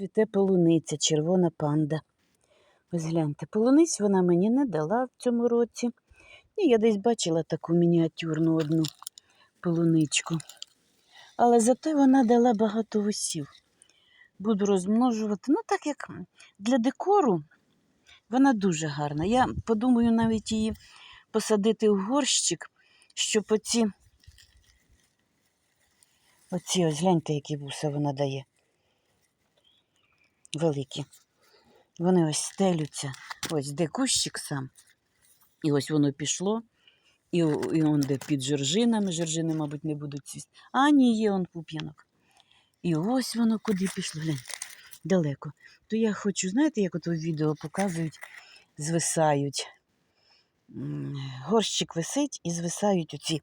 цвіте полуниця, червона панда. Ось гляньте, полуниць вона мені не дала в цьому році. Ні, я десь бачила таку мініатюрну одну полуничку. Але зате вона дала багато висів. Буду розмножувати. Ну, так як для декору вона дуже гарна. Я подумаю навіть її посадити в горщик, щоб оці, оці ось гляньте, які вуса вона дає. Великі. Вони ось стелються. Ось де кущик сам. І ось воно пішло. І, і он де під жоржинами, жоржини, мабуть, не будуть цвісти. А ні, є он пуп'янок. І ось воно куди пішло, гляньте, далеко. То я хочу, знаєте, як ото в відео показують, звисають. Горщик висить і звисають оці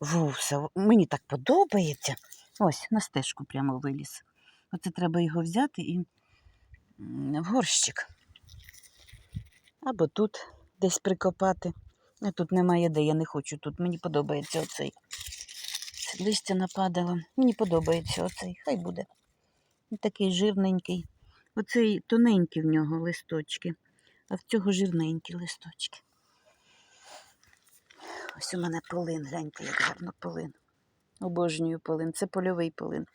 вуса. Мені так подобається. Ось, на стежку прямо виліз. Оце треба його взяти і в горщик. Або тут десь прикопати. Тут немає де, я не хочу тут. Мені подобається оцей. Листя нападало. Мені подобається оцей. Хай буде. Він такий жирненький. Оцей тоненький в нього листочки, а в цього жирненькі листочки. Ось у мене полин, гляньте, як гарно полин. Обожнюю полин. Це польовий полин.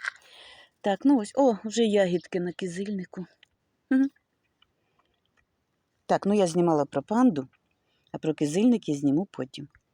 Так, ну ось, о, вже ягідки на кизильнику. Так, ну я знімала про панду, а про кизильник я зніму потім.